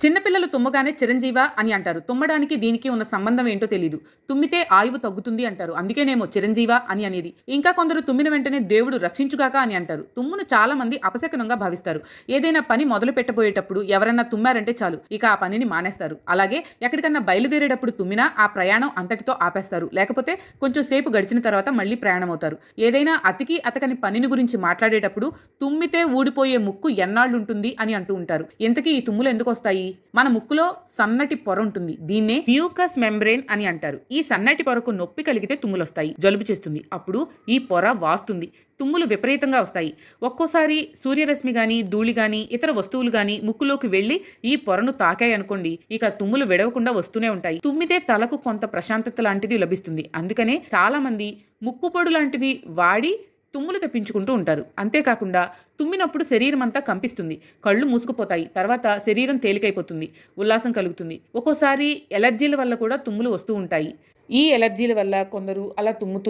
చిన్నపిల్లలు తుమ్మగానే చిరంజీవ అని అంటారు. తుమ్మడానికి దీనికి ఉన్న సంబంధం ఏంటో తెలియదు తుమ్మితే ఆయువు తగ్గుతుంది అంటారు. అందుకేనేమో చిరంజీవ అని అనేది. ఇంకా కొందరు తుమ్మిన వెంటనే దేవుడు రక్షించుగాక అని అంటారు. తుమ్మును చాలా మంది అపశకనంగా భావిస్తారు. ఏదైనా పని మొదలు పెట్టబోయేటప్పుడు ఎవరన్నా తుమ్మారంటే చాలు. ఇక ఆ పనిని మానేస్తారు. అలాగే ఎక్కడికన్నా బయలుదేరేటప్పుడు తుమ్మినా ఆ ప్రయాణం అంతటితో ఆపేస్తారు. లేకపోతే కొంచెం సేపు గడిచిన తర్వాత మళ్ళీ ప్రయాణం అవుతారు ఏదైనా అతికి అతకని పనిని గురించి మాట్లాడేటప్పుడు తుమ్మితే ఊడిపోయే ముక్కు ఎన్నాళ్ళుంటుంది అని అంటూ ఉంటారు. ఇంతకీ ఈ తుమ్ములు ఎందుకు వస్తాయి? మన ముక్కులో సన్నటి పొర ఉంటుంది. దీన్నే మ్యూకస్ మెంబ్రేన్ అని అంటారు. ఈ సన్నటి పొరకు నొప్పి కలిగితే తుమ్ములు వస్తాయి జలుబు చేస్తుంది. అప్పుడు ఈ పొర వాస్తుంది. తుమ్ములు విపరీతంగా వస్తాయి. ఒక్కోసారి సూర్యరశ్మి గాని ధూళి గాని ఇతర వస్తువులు గాని ముక్కులోకి వెళ్ళి ఈ పొరను తాకాయి అనుకోండి ఇక తుమ్ములు విడవకుండా వస్తూనే ఉంటాయి. తుమ్మితే తలకు కొంత ప్రశాంతత లాంటిది లభిస్తుంది. అందుకనే చాలా మంది ముక్కు పొడు లాంటివి వాడి తుమ్ములు తెప్పించుకుంటూ ఉంటారు. అంతేకాకుండా తుమ్మినప్పుడు శరీరం అంతా కంపిస్తుంది. కళ్ళు మూసుకుపోతాయి. తర్వాత శరీరం తేలికైపోతుంది. ఉల్లాసం కలుగుతుంది. ఒక్కోసారి ఎలర్జీల వల్ల కూడా తుమ్ములు వస్తూ ఉంటాయి. ఈ ఎలర్జీల వల్ల కొందరు అలా తుమ్ముతూ